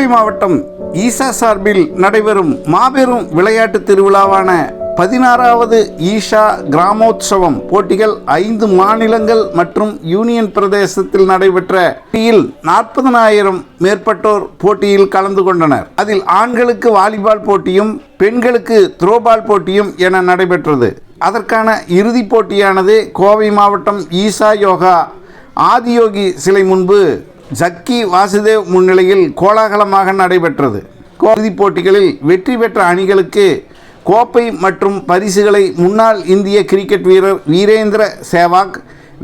கோவை மாவட்டம் ஈசா சார்பில் நடைபெறும் மாபெரும் விளையாட்டு திருவிழாவான பதினாறாவது ஈஷா கிராமோத்சவம். போட்டிகள் ஐந்து மாநிலங்கள் மற்றும் யூனியன் பிரதேசத்தில் நடைபெற்ற போட்டியில் நாற்பதனாயிரம் மேற்பட்டோர் போட்டியில் கலந்து கொண்டனர். அதில் ஆண்களுக்கு வாலிபால் போட்டியும் பெண்களுக்கு த்ரோபால் போட்டியும் என நடைபெற்றது. அதற்கான இறுதிப் போட்டியானது கோவை மாவட்டம் ஈசா யோகா ஆதியோகி சிலை முன்பு ஜக்கி வாசுதேவ் முன்னிலையில் கோலாகலமாக நடைபெற்றது. இறுதிப் போட்டிகளில் வெற்றி பெற்ற அணிகளுக்கு கோப்பை மற்றும் பரிசுகளை முன்னாள் இந்திய கிரிக்கெட் வீரர் வீரேந்திர சேவாக்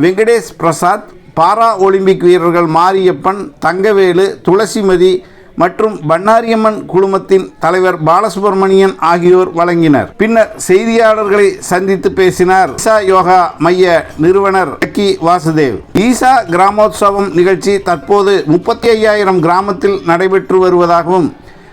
வெங்கடேஷ் பிரசாத் பாரா ஒலிம்பிக் வீரர்கள் மாரியப்பன் தங்கவேலு துளசிமதி மற்றும் பன்னாரியம்மன் குழுமத்தின் தலைவர் பாலசுப்ரமணியன் ஆகியோர் வழங்கினர். பின்னர் செய்தியாளர்களை சந்தித்து பேசினார். ஈசா யோகா மைய நிறுவனர் லக்கி வாசுதேவ். ஈசா கிராமோத்சவம் நிகழ்ச்சி தற்போது முப்பத்தி ஐயாயிரம் கிராமத்தில் நடைபெற்று வருவதாகவும்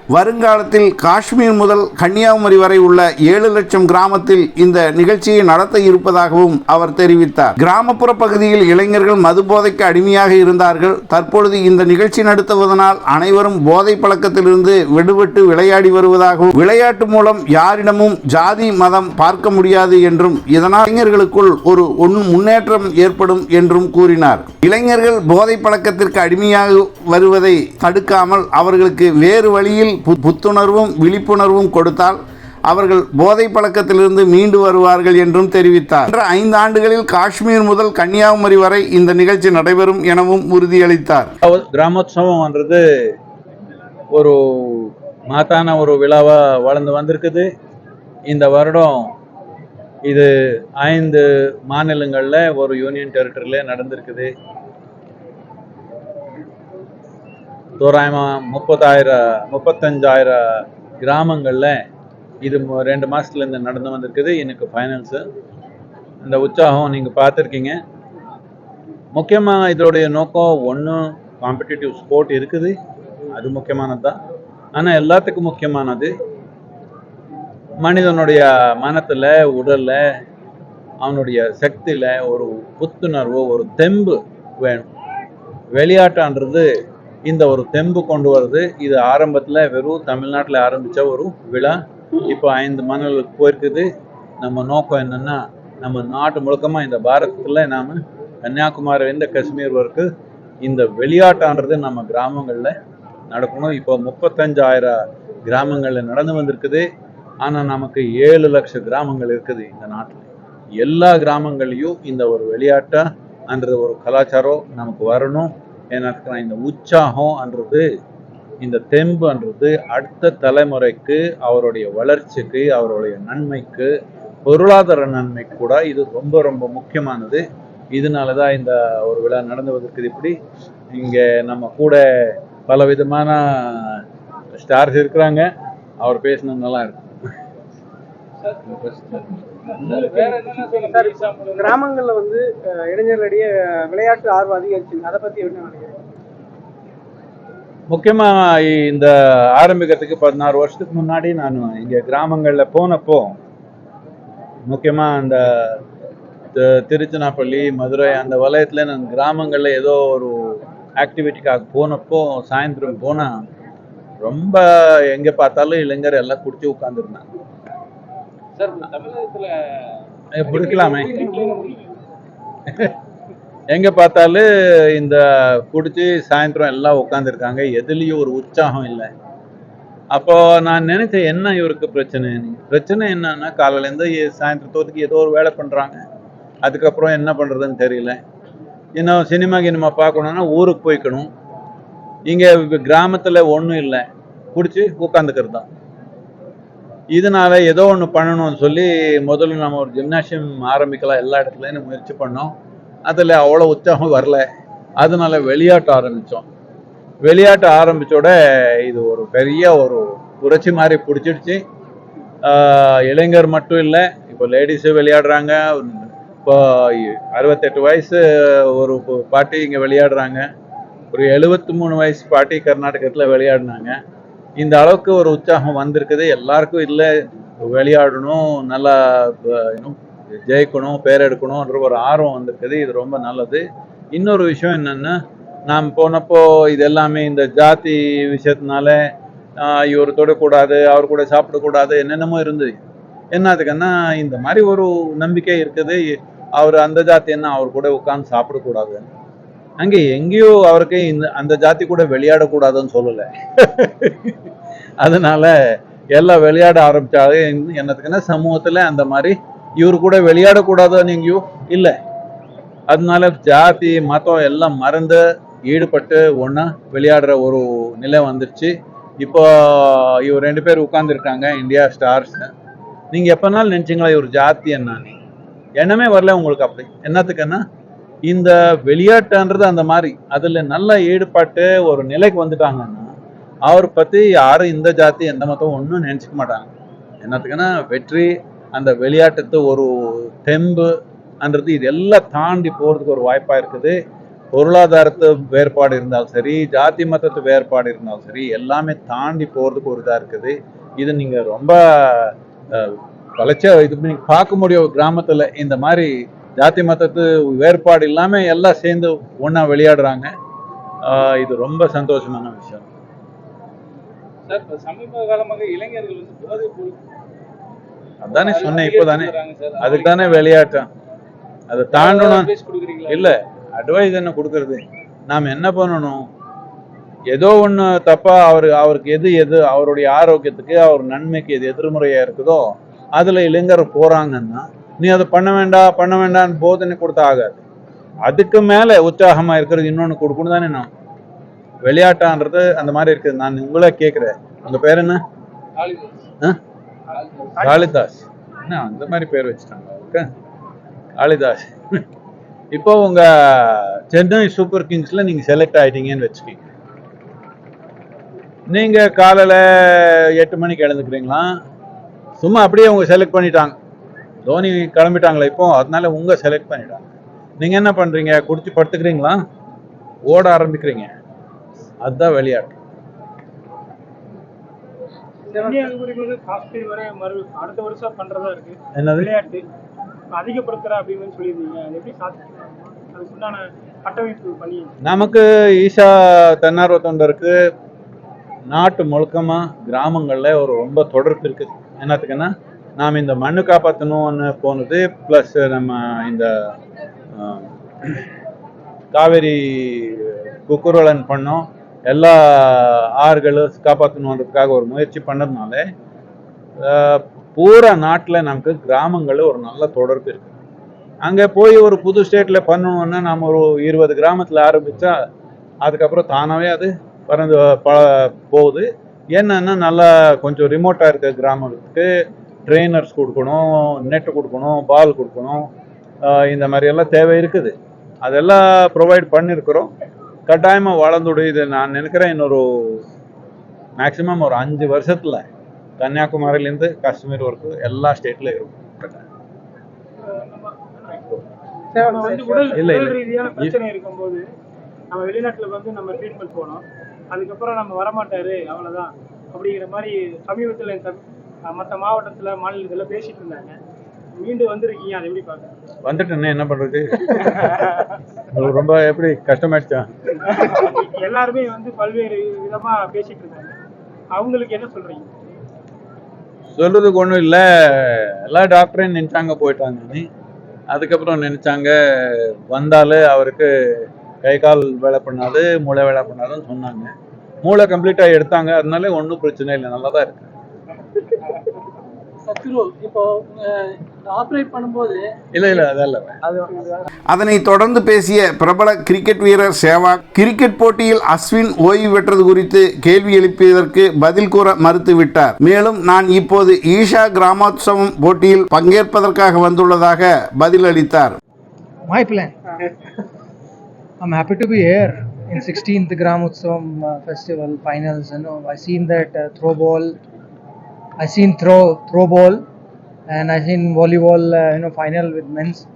வருங்காலத்தில் காஷ்மீர் முதல் கன்னியாகுமரி வரை உள்ள ஏழு லட்சம் கிராமத்தில் இந்த நிகழ்ச்சியை நடத்த இருப்பதாகவும் அவர் தெரிவித்தார். கிராமப்புற பகுதியில் இளைஞர்கள் மது போதைக்கு அடிமையாக இருந்தார்கள். தற்பொழுது இந்த நிகழ்ச்சி நடத்துவதனால் அனைவரும் போதை பழக்கத்திலிருந்து விடுபட்டு விளையாடி வருவதாகவும் விளையாட்டு மூலம் யாரிடமும் ஜாதி மதம் பார்க்க முடியாது என்றும் இதனால் இளைஞர்களுக்குள் ஒரு முன்னேற்றம் ஏற்படும் என்றும் கூறினார். இளைஞர்கள் போதை பழக்கத்திற்கு அடிமையாக வருவதை தடுக்காமல் அவர்களுக்கு வேறு வழியில் புத்துணர்வும் விழிப்புணர்வும் கொடுத்தால் அவர்கள் போதை பழக்கத்திலிருந்து மீண்டு வருவார்கள் என்றும் தெரிவித்தார். என்ற ஐந்து ஆண்டுகளில் காஷ்மீர் முதல் கன்னியாகுமரி வரை இந்த நிகழ்ச்சி நடைபெறும் எனவும் உறுதியளித்தார். கிராமோத்சவம்ன்றது ஒரு மாத்தான ஒரு விழாவாக வளர்ந்து வந்திருக்குது. இந்த வருடம் இது ஐந்து மாநிலங்களில் ஒரு யூனியன் டெரிட்டரியில் நடந்திருக்குது. தோராயமாக முப்பதாயிரம் முப்பத்தஞ்சாயிரம் கிராமங்களில் இது ரெண்டு ரெண்டு மாதத்துலேருந்து நடந்து வந்திருக்குது. எனக்கு ஃபைனல்ஸு இந்த உற்சாகம் நீங்கள் பார்த்துருக்கீங்க. முக்கியமாக இதோடைய நோக்கம் ஒன்று காம்படிட்டிவ் ஸ்போர்ட் இருக்குது. அது முக்கியமானது? தான் ஆனால் எல்லாத்துக்கும் முக்கியமானது மனிதனுடைய மனத்தில் உடலில் அவனுடைய சக்தியில் ஒரு புத்துணர்வு ஒரு தெம்பு வேணும். விளையாட்டான்றது இந்த ஒரு தெம்பு கொண்டு வருது இது ஆரம்பத்தில் வெறும் தமிழ்நாட்டில் ஆரம்பித்த ஒரு விழா. இப்போ ஐந்து மாநிலங்களுக்கு போயிருக்குது. நம்ம நோக்கம் என்னென்னா நம்ம நாட்டு முழுக்கமாக இந்த பாரதத்தில் நாம் கன்னியாகுமரியிலேருந்து காஷ்மீர் வரைக்கும் இந்த விளையாட்டான்றது நம்ம கிராமங்களில் நடக்கணும். இப்போ முப்பத்தஞ்சாயிரம் கிராமங்களில் நடந்து வந்திருக்குது. ஆனால் நமக்கு ஏழு லட்சம் கிராமங்கள் இருக்குது இந்த நாட்டில். எல்லா கிராமங்கள்லையும் இந்த ஒரு விளையாட்டான்றது ஒரு கலாச்சாரம் நமக்கு வரணும். ஏன்னா இந்த உற்சாகம்ன்றது இந்த தெம்புன்றது அடுத்த தலைமுறைக்கு அவருடைய வளர்ச்சிக்கு அவருடைய நன்மைக்கு பொருளாதார நன்மை கூட இது ரொம்ப ரொம்ப முக்கியமானது. இதனால தான் இந்த ஒரு விழா நடந்துவதற்கு இப்படி இங்கே நம்ம கூட பல விதமான ஸ்டார்ஸ் இருக்கிறாங்க. அவர் பேசினது நல்லா இருக்கும் கிராமங்கள்ல வந்து இளைஞர்களிடையே விளையாட்டு ஆர்வம் அதிகரிச்சு அதை பத்தி என்ன நினைக்கிறீங்க? முக்கியமாக இந்த ஆரம்பிக்கிறதுக்கு பதினாறு வருஷத்துக்கு முன்னாடி நான் இங்கே கிராமங்களில் போனப்போ முக்கியமாக அந்த திருச்சினாப்பள்ளி மதுரை அந்த வலயத்தில் நான் கிராமங்களில் ஏதோ ஒரு ஆக்டிவிட்டிக்காக போனப்போ சாயந்தரம் போனால் ரொம்ப எங்கே பார்த்தாலும் இளைஞர் எல்லாம் குடிச்சு உட்காந்துருந்தாங்க பிடிக்கலாமே. எங்க பார்த்தாலும் இந்த குடிச்சு சாயந்தரம் எல்லாம் உட்காந்துருக்காங்க எதுலேயும் ஒரு உற்சாகம் இல்லை. அப்போ நான் நினைச்சேன் என்ன இவருக்கு பிரச்சனை? பிரச்சனை என்னன்னா காலையிலேருந்து சாயந்தரத்தோத்துக்கு ஏதோ ஒரு வேலை பண்றாங்க. அதுக்கப்புறம் என்ன பண்றதுன்னு தெரியல. இன்னும் சினிமா கினிமா பார்க்கணுன்னா ஊருக்கு போய்க்கணும். இங்கே கிராமத்தில் ஒன்றும் இல்லை. குடிச்சு உட்காந்துக்கிறது தான் இதனால ஏதோ ஒன்று பண்ணணும்னு சொல்லி முதல்ல நம்ம ஒரு ஜிம்னாசியம் ஆரம்பிக்கலாம் எல்லா இடத்துலையும் முயற்சி பண்ணோம். அதில் அவ்வளோ உற்சாகம் வரல. அதனால விளையாட்டு ஆரம்பித்தோம் விளையாட்டு ஆரம்பித்தோட இது ஒரு பெரிய ஒரு புரட்சி மாதிரி பிடிச்சிடுச்சு. இளைஞர் மட்டும் இல்லை இப்போ லேடிஸும் விளையாடுறாங்க. இப்போ அறுபத்தெட்டு வயசு ஒரு பாட்டி இங்கே விளையாடுறாங்க. ஒரு எழுபத்தி மூணு வயசு பாட்டி கர்நாடகத்தில் விளையாடினாங்க. இந்த அளவுக்கு ஒரு உற்சாகம் வந்திருக்குது. எல்லாருக்கும் இல்லை விளையாடணும் நல்லா இன்னும் ஜெயிக்கணும் பேர் எடுக்கணும்ன்ற ஒரு ஆர்வம் வந்திருக்குது. இது ரொம்ப நல்லது. இன்னொரு விஷயம் என்னன்னா நாம் போனப்போ இது எல்லாமே இந்த ஜாதி விஷயத்தினால இவர் தொடக்கூடாது அவர் கூட சாப்பிடக்கூடாது என்னென்னமோ இருந்தது. என்னதுக்குன்னா இந்த மாதிரி ஒரு நம்பிக்கை இருக்குது. அவர் அந்த ஜாதி என்ன அவர் கூட உட்கார்ந்து சாப்பிடக்கூடாது அங்கே எங்கேயோ அவருக்கு இந்த அந்த ஜாதி கூட விளையாடக்கூடாதுன்னு சொல்லலை. அதனால எல்லாம் விளையாட ஆரம்பித்தாலே என்னத்துக்குன்னா சமூகத்துல அந்த மாதிரி இவரு கூட விளையாடக்கூடாதுன்னு எங்கேயோ இல்லை. அதனால ஜாதி மதம் எல்லாம் மறந்து ஈடுபட்டு ஒண்ணா விளையாடுற ஒரு நிலை வந்துருச்சு. இப்போ இவர் ரெண்டு பேர் உட்காந்துருக்காங்க இந்தியா ஸ்டார்ஸ் நீங்க எப்பனாலும் நினைச்சீங்களா இவர் ஜாதி என்னன்னு? எண்ணமே வரல உங்களுக்கு அப்படி. என்னத்துக்குன்னா இந்த விளையாட்டுன்றது அந்த மாதிரி. அதில் நல்லா ஈடுபாட்டு ஒரு நிலைக்கு வந்துட்டாங்கன்னா அவர் பற்றி யாரும் இந்த ஜாதி எந்த மதம் ஒன்றும் நினச்சிக்க மாட்டாங்க. என்னத்துக்குன்னா வெற்றி அந்த விளையாட்டுத்து ஒரு தெம்பு அன்றது இது எல்லாம் தாண்டி போகிறதுக்கு ஒரு வாய்ப்பாக இருக்குது. பொருளாதாரத்து வேறுபாடு இருந்தாலும் சரி ஜாதி மதத்து வேறுபாடு இருந்தாலும் சரி எல்லாமே தாண்டி போகிறதுக்கு ஒரு இதாக இருக்குது. இது நீங்கள் ரொம்ப வளர்ச்சியாக இது நீங்கள் பார்க்க முடியும் ஒரு இந்த மாதிரி ஜாதி மதத்து வேறுபாடு இல்லாம எல்லாம் சேர்ந்து ஒண்ணா விளையாடுறாங்க. இது ரொம்ப சந்தோஷமான விஷயம். சமீப காலமாக இளைஞர்கள் வந்து அதானே சொன்னேன் இப்போதானே. அதுக்கு தானே விளையாட்டம் அதை தாண்டணும்? இல்ல அட்வைஸ் என்ன கொடுக்கறது? நாம் என்ன பண்ணணும்? ஏதோ ஒண்ணு தப்பா அவர் அவருக்கு எது எது அவருடைய ஆரோக்கியத்துக்கு அவர் நன்மைக்கு எது எதிர்மறையா இருக்குதோ அதுல இளைஞர் போறாங்கன்னா நீ அதை பண்ண வேண்டாம் பண்ண வேண்டாம்னு போதனை கொடுத்தா ஆகாது. அதுக்கு மேல உற்சாகமா இருக்கிறது இன்னொன்னு கொடுக்கணும் தானே நான். விளையாட்டான்றது அந்த மாதிரி இருக்குது. நான் உங்களே கேட்கிறேன். உங்க பேர் என்ன? காளிதாஸ். என்ன அந்த மாதிரி பேர் வச்சுட்டாங்க. அவருக்கு காளிதாஸ். இப்போ உங்க சென்னை சூப்பர் கிங்ஸ்ல நீங்க செலக்ட் ஆயிட்டீங்கன்னு வச்சுக்கீங்க. நீங்க காலையில எட்டு மணிக்கு எழுந்துக்கிறீங்களா? சும்மா அப்படியே உங்க செலக்ட் பண்ணிட்டாங்க. தோனி கிளம்பிட்டாங்களா இப்போ அதனால உங்க செலக்ட் பண்ணிட்டாங்க நீங்க என்ன பண்றீங்க? குடிச்சு படுத்துக்கிறீங்களா? ஓட ஆரம்பிக்கிறீங்க. அதுதான் விளையாட்டு. இந்திய அணிபுரிகளுக்கு காஷ்மீர் வரை மறு அடுத்த வருஷம் பண்றதா இருக்கு. என்னது? விளையாட்டு. அதிகப்படுத்துற அப்படின்னு சொல்லியிருந்தீங்க. அது எப்படி சாத்தியம்? அதுக்குண்டான கட்டமைப்பு பண்ணி நமக்கு ஈஷா தன்னார்வ தொண்டருக்கு நாட்டு முழுக்கமா கிராமங்கள்ல ஒரு ரொம்ப தொடர்பு இருக்குது. என்னத்துக்குன்னா நாம் இந்த மண்ணு காப்பாற்றணும்னு போனது ப்ளஸ் நம்ம இந்த காவேரி குக்குரலன் பண்ணோம். எல்லா ஆறுகளும் காப்பாற்றணுன்றதுக்காக ஒரு முயற்சி பண்ணதுனால பூரா நாட்டில் நமக்கு கிராமங்களில் ஒரு நல்ல தொடர்பு இருக்குது அங்கே போய் ஒரு புது ஸ்டேட்டில் பண்ணணும்னா நம்ம ஒரு இருபது கிராமத்தில் ஆரம்பித்தா அதுக்கப்புறம் தானாகவே அது பறந்து ப போகுது. என்னன்னா நல்லா கொஞ்சம் ரிமோட்டாக இருக்க கிராமத்துக்கு ட்ரெயினர்ஸ் கொடுக்கணும் நெட்டு கொடுக்கணும் பால் கொடுக்கணும் இந்த மாதிரி எல்லாம் தேவை இருக்குது. அதெல்லாம் ப்ரொவைட் பண்ணியிருக்கிறோம் கட்டாயமாக வளர்ந்துடும். இது நான் நினைக்கிறேன் இன்னொரு மேக்ஸிமம் ஒரு அஞ்சு வருஷத்தில் கன்னியாகுமரியிலேருந்து காஷ்மீர் வரைக்கும் எல்லா ஸ்டேட்லையும் இருக்கும். இல்ல, இல்ல. இருக்கும்போது நம்ம வெளிநாட்டுல வந்து நம்ம ட்ரீட்மெண்ட் போனோம். அதுக்கப்புறம் நம்ம வரமாட்டாரு அவ்வளவுதான். அப்படிங்கிற மாதிரி சமீபத்துல மற்ற மாவட்டத்துல மாநிலத்துல பேசிட்டு இருந்தாங்க. மீண்டும் வந்திருக்கீங்க அதை எப்படி பாக்குறீங்க வந்துட்டேன்னு என்ன உங்களுக்கு ரொம்ப எப்படி கஷ்டமாயிடுச்சா? எல்லாருமே வந்து பல்வேறு விதமா பேசிட்டு இருக்காங்க அவங்களுக்கு என்ன சொல்றீங்க? சொல்றதுக்கு ஒன்றும் இல்லை. எல்லா டாக்டரையும் நினைச்சாங்க போயிட்டாங்கன்னு. அதுக்கப்புறம் நினைச்சாங்க வந்தாலே அவருக்கு கை கால் வேலை பண்ணாது மூளை வேலை பண்ணாதுன்னு சொன்னாங்க. மூளை கம்ப்ளீட்டாக எடுத்தாங்க. அதனால ஒன்றும் பிரச்சனை இல்லை நல்லா தான் இருக்கு. சத்குரு இப்போ ஆப்ரேட் பண்ணும்போது இல்லை இல்லை அதெல்லாம் அதனைத் தொடர்ந்து பேசிய பிரபல கிரிக்கெட் வீரர் சேவாக் கிரிக்கெட் போட்டியில் அஸ்வின் ஓய்வு பெற்றது குறித்து கேள்வி எழுப்பியதற்கு பதில் கூற மறுத்துவிட்டார் மேலும் நான் இப்போது ஈஷா கிராமோத்சவம் போட்டியில் பங்கேற்பதற்காக வந்துள்ளதாக பதிலளித்தார் my plan. I'm happy to be here in 16th Gramotsavam festival finals. You know, I seen that uh, throw ball. I seen throw throw ball, and I seen volleyball. Uh, you know, final with men's.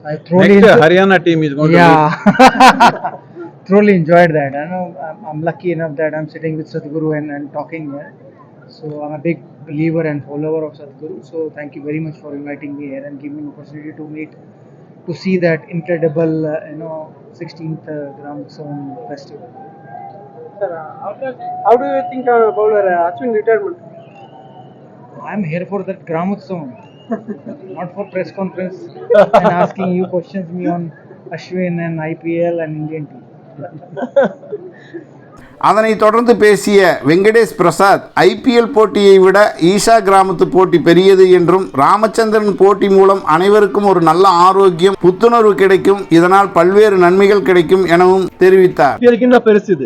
So I thoroughly Next, enjoy- Haryana team is going to yeah, thoroughly enjoyed that. I know I'm, lucky enough that I'm sitting with Sadhguru and, and talking here. So I'm a big believer and follower of Sadhguru. So thank you very much for inviting me here and giving me opportunity to meet, to see that incredible, uh, you know, 16th uh, Gram festival. Sir, uh, how do you think uh, about uh, Ashwin retirement? I'm here for that Gramotsavam, not for press conference. And asking you questions me on Ashwin and IPL and Indian team. அதனைத் தொடர்ந்து பேசிய Venkatesh Prasad IPL போட்டியை விட ஈஷா கிராமத்து போட்டி பெரியது என்றும் ராமச்சந்திரன் போட்டி மூலம் அனைவருக்கும் ஒரு நல்ல ஆரோக்கியம் புத்துணர்வு கிடைக்கும் இதனால் பல்வேறு நன்மைகள் கிடைக்கும் எனவும் தெரிவித்தார். பெருசு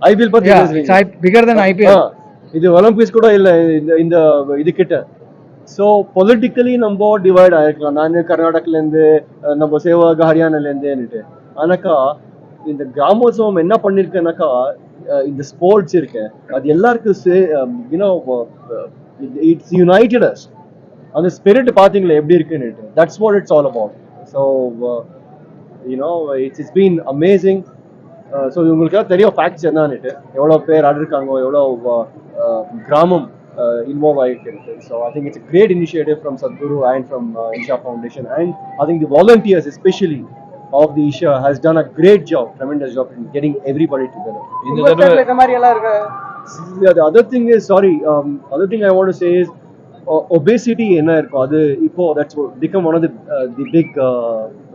ஐபிஎல் பத்தி I- bigger than IPL. இது ஒலிம்பிக்ஸ் கூட இல்லை இந்த இந்த இது கிட்ட ஸோ பொலிட்டிக்கலி நம்ம டிவைட் ஆகிருக்கலாம் நான் கர்நாடகிலேருந்து நம்ம சேவாக ஹரியானாலேருந்துன்னுட்டு. ஆனாக்கா இந்த கிராமோத்சவம் என்ன பண்ணியிருக்கேனாக்கா இந்த ஸ்போர்ட்ஸ் இருக்கு. அது எல்லாருக்கும் say you know it's united us அந்த ஸ்பிரிட் பார்த்தீங்களா எப்படி இருக்குன்னுட்டு. That's what it's all about so you know it's it's been amazing so இவங்களுக்கெல்லாம் தெரியும் ஃபேக்ட்ஸ் என்னன்னுட்டு. எவ்வளோ பேர் ஆடிருக்காங்க எவ்வளோ uh, கிராமம் இன்வால்வ் ஆகிட்டு இருக்கு so I think it's great initiative from Sadhguru and from Isha foundation and I think the volunteers especially of the Isha has done a great job tremendous job in getting everybody together இந்த தடவை மாதிரி எல்லாம் இருக்கு? The other thing is sorry um, other thing i want to say is uh, obesity என்ன இருக்கும் அது இப்போ that's what- become one of the uh, the big uh,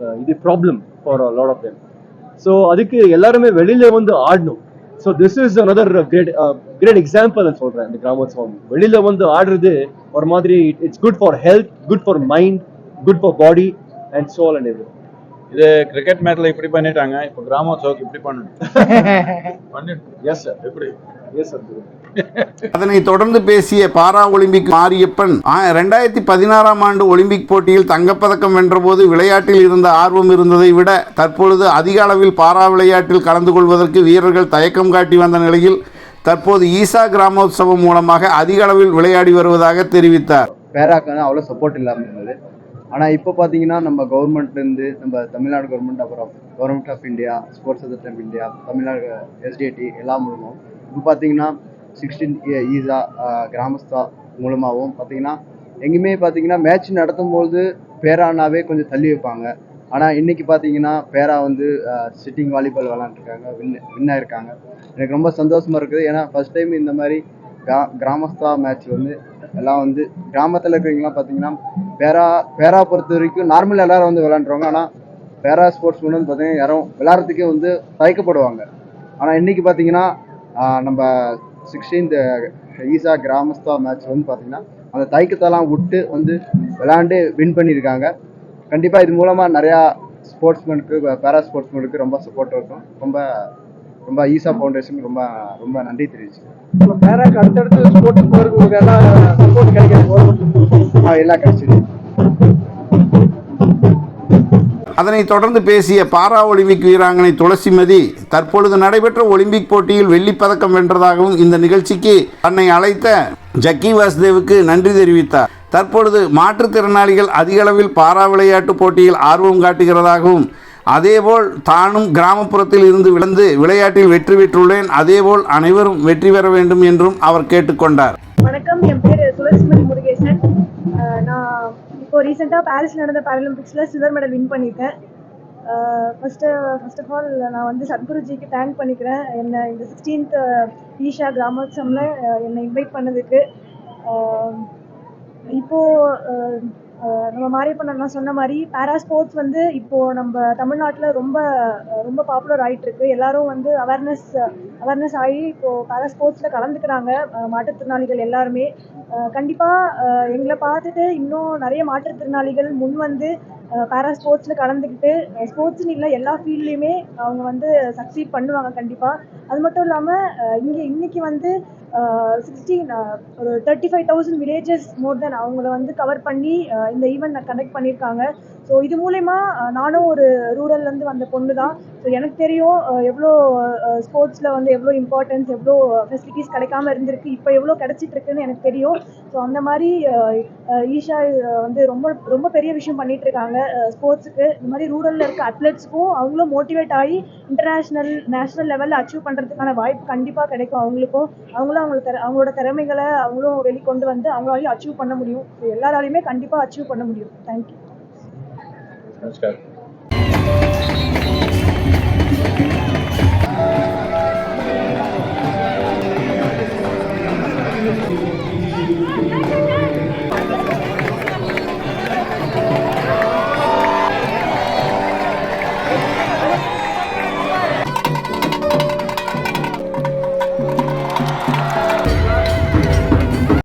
uh, இது problem for a lot of so அதுக்கு எல்லாருமே வெளியில வந்து ஆடணும் so this is another great uh, great example நான் சொல்றேன் இந்த கிராமோத்சவம் வெளியில வந்து ஆடுறது ஒரு மாதிரி it's good for health good for mind good for body and soul and everything இது கிரிக்கெட் மேட்ச்ல இப்படி பண்ணிட்டாங்க இப்போ கிராமோத்சவக்கு இப்படி பண்ணணும் பண்ணிட்டு yes sir எப்படி yes sir அதனை தொடர்ந்து பேசிய பாரா ஒலிம்பிக் மாரியப்பன் ரெண்டாயிரத்தி பதினாறாம் ஆண்டு ஒலிம்பிக் போட்டியில் தங்கப்பதக்கம் வென்றபோது விளையாட்டில் இருந்த ஆர்வம் இருந்ததை விட தற்பொழுது அதிக அளவில் பாரா விளையாட்டில் கலந்து கொள்வதற்கு வீரர்கள் தயக்கம் காட்டி வந்த நிலையில் தற்போது ஈசா கிராமோத்சவம் மூலமாக அதிக அளவில் விளையாடி வருவதாக தெரிவித்தார். பேராக்கு அவ்வளோ சப்போர்ட் இல்லாமல் இருந்தது. ஆனால் இப்போ பார்த்தீங்கன்னா நம்ம கவர்மெண்ட்லேருந்து நம்ம தமிழ்நாடு கவர்மெண்ட் அப்புறம் government of India sports authority of India Tamil Nadu STID எல்லாம் மூலமும் இப்போ பார்த்தீங்கன்னா சிக்ஸ்டீன் ஈஸா கிராமஸ்தா மூலமாகவும் பார்த்தீங்கன்னா எங்கேயுமே பார்த்தீங்கன்னா மேட்ச் நடத்தும்போது பேரானாவே கொஞ்சம் தள்ளி வைப்பாங்க. ஆனால் இன்றைக்கி பார்த்தீங்கன்னா பேரா வந்து சிட்டிங் வாலிபால் விளாண்டுருக்காங்க வின் வின் ஆயிருக்காங்க. எனக்கு ரொம்ப சந்தோஷமாக இருக்குது. ஏன்னா ஃபர்ஸ்ட் டைம் இந்த மாதிரி கிரா கிராமஸ்தா மேட்ச் வந்து எல்லாம் வந்து கிராமத்தில் இருக்கிறவங்களாம் பார்த்தீங்கன்னா பேரா பேரா பொறுத்த வரைக்கும் நார்மல் எல்லாரும் வந்து விளாண்டுருவாங்க. ஆனால் பேரா ஸ்போர்ட்ஸ் வந்து பார்த்தீங்கன்னா யாரும் விளாட்றதுக்கே வந்து தயக்கப்படுவாங்க. ஆனால் இன்றைக்கி பார்த்தீங்கன்னா நம்ம சிக்ஸ்டீன்த் ஈசா கிராமஸ்தா மேட்ச் வந்து பார்த்தீங்கன்னா அந்த தயக்கத்தெல்லாம் விட்டு வந்து விளாண்டு வின் பண்ணியிருக்காங்க. கண்டிப்பாக இது மூலமாக நிறையா ஸ்போர்ட்ஸ்மேனுக்கு பேரா ஸ்போர்ட்ஸ்மேனுக்கு ரொம்ப சப்போர்ட் இருக்கும். ரொம்ப ரொம்ப ஈசா ஃபவுண்டேஷனுக்கு ரொம்ப ரொம்ப நன்றி நம்ம பேராக்கு அடுத்தடுத்து ஸ்போர்ட்ஸ் உங்களுக்கு எல்லாம் சப்போர்ட் கிடைக்கிறது எல்லாம் கிடச்சிது அதனைத் தொடர்ந்து பேசிய பாரா ஒலிம்பிக் வீராங்கனை துளசிமதி தற்பொழுது நடைபெற்ற ஒலிம்பிக் போட்டியில் வெள்ளிப் பதக்கம் வென்றதாகவும் இந்த நிகழ்ச்சிக்கு தன்னை அழைத்த ஜக்கி வாசுதேவுக்கு நன்றி தெரிவித்தார். தற்பொழுது மாற்றுத்திறனாளிகள் அதிகளவில் பாரா விளையாட்டு போட்டியில் ஆர்வம் காட்டுகிறதாகவும் அதேபோல் தானும் கிராமப்புறத்தில் இருந்து விழுந்து விளையாட்டில் வெற்றி பெற்றுள்ளேன் அதேபோல் அனைவரும் வெற்றி பெற வேண்டும் என்றும் அவர் கேட்டுக்கொண்டார். வணக்கம் இப்போ ரீசெண்டாக பாரிஸ் நடந்த பேரலிம்பிக்ஸில் சில்வர் மெடல் வின் பண்ணியிருக்கேன் ஃபஸ்ட்டு ஃபர்ஸ்ட் ஆஃப் ஆல் நான் வந்து சத்குருஜிக்கு தேங்க் பண்ணிக்கிறேன். என்னை இந்த சிக்ஸ்டீன்த் ஈஷா கிராமோத்சவமில் என்னை இன்வைட் பண்ணதுக்கு. இப்போது நம்ம மாரியப்பன் அண்ணா சொன்ன மாதிரி பேரா ஸ்போர்ட்ஸ் வந்து இப்போது நம்ம தமிழ்நாட்டில் ரொம்ப ரொம்ப பாப்புலர் ஆகிட்டுருக்கு எல்லாரும் வந்து அவேர்னஸ் அவேர்னஸ் ஆகி இப்போது பல ஸ்போர்ட்ஸில் கலந்துக்கிறாங்க. மாற்றுத்திறனாளிகள் எல்லாருமே. கண்டிப்பாக எங்களை பார்த்துட்டு இன்னும் நிறைய மாற்றுத்திறனாளிகள் முன் வந்து பேரா ஸ்போர்ட்ஸில் கலந்துக்கிட்டு ஸ்போர்ட்ஸ்னு இல்லை எல்லா ஃபீல்ட்லேயுமே அவங்க வந்து சக்சீட் பண்ணுவாங்க கண்டிப்பாக அது மட்டும் இல்லாமல் இங்கே இன்னைக்கு வந்து சிக்ஸ்டீன் ஒரு thirty five thousand villages more then அவங்கள வந்து கவர் பண்ணி இந்த ஈவெண்ட் கண்டக்ட் பண்ணியிருக்காங்க. ஸோ இது மூலயமா நானும் ஒரு ரூரல்லேருந்து வந்த பொண்ணு தான் ஸோ எனக்கு தெரியும் எவ்வளோ ஸ்போர்ட்ஸில் வந்து எவ்வளோ இம்பார்ட்டன்ஸ் எவ்வளோ ஃபெசிலிட்டிஸ் கிடைக்காம இருந்திருக்கு. இப்போ எவ்வளோ கிடச்சிட்ருக்குன்னு எனக்கு தெரியும். ஸோ அந்த மாதிரி ஈஷா வந்து ரொம்ப ரொம்ப பெரிய விஷயம் பண்ணிகிட்ருக்காங்க இருக்காங்க. ஸ்போர்ட்ஸுக்கு இந்த மாதிரி ரூரலில் இருக்க அத்லெட்ஸ்க்கும் அவங்களும் மோட்டிவேட் ஆகி இன்டர்நேஷ்னல் நேஷ்னல் லெவலில் அச்சீவ் பண்ணுறதுக்கான வாய்ப்பு கண்டிப்பாக கிடைக்கும். அவங்களுக்கும் அவங்களும் அவங்களுக்கு திற அவங்களோட திறமைகளை அவங்களும் வெளிக்கொண்டு வந்து அவங்களாலையும் அச்சீவ் பண்ண முடியும். எல்லாராலையுமே கண்டிப்பாக அச்சீவ் பண்ண முடியும். தேங்க்யூ நமஸ்கார்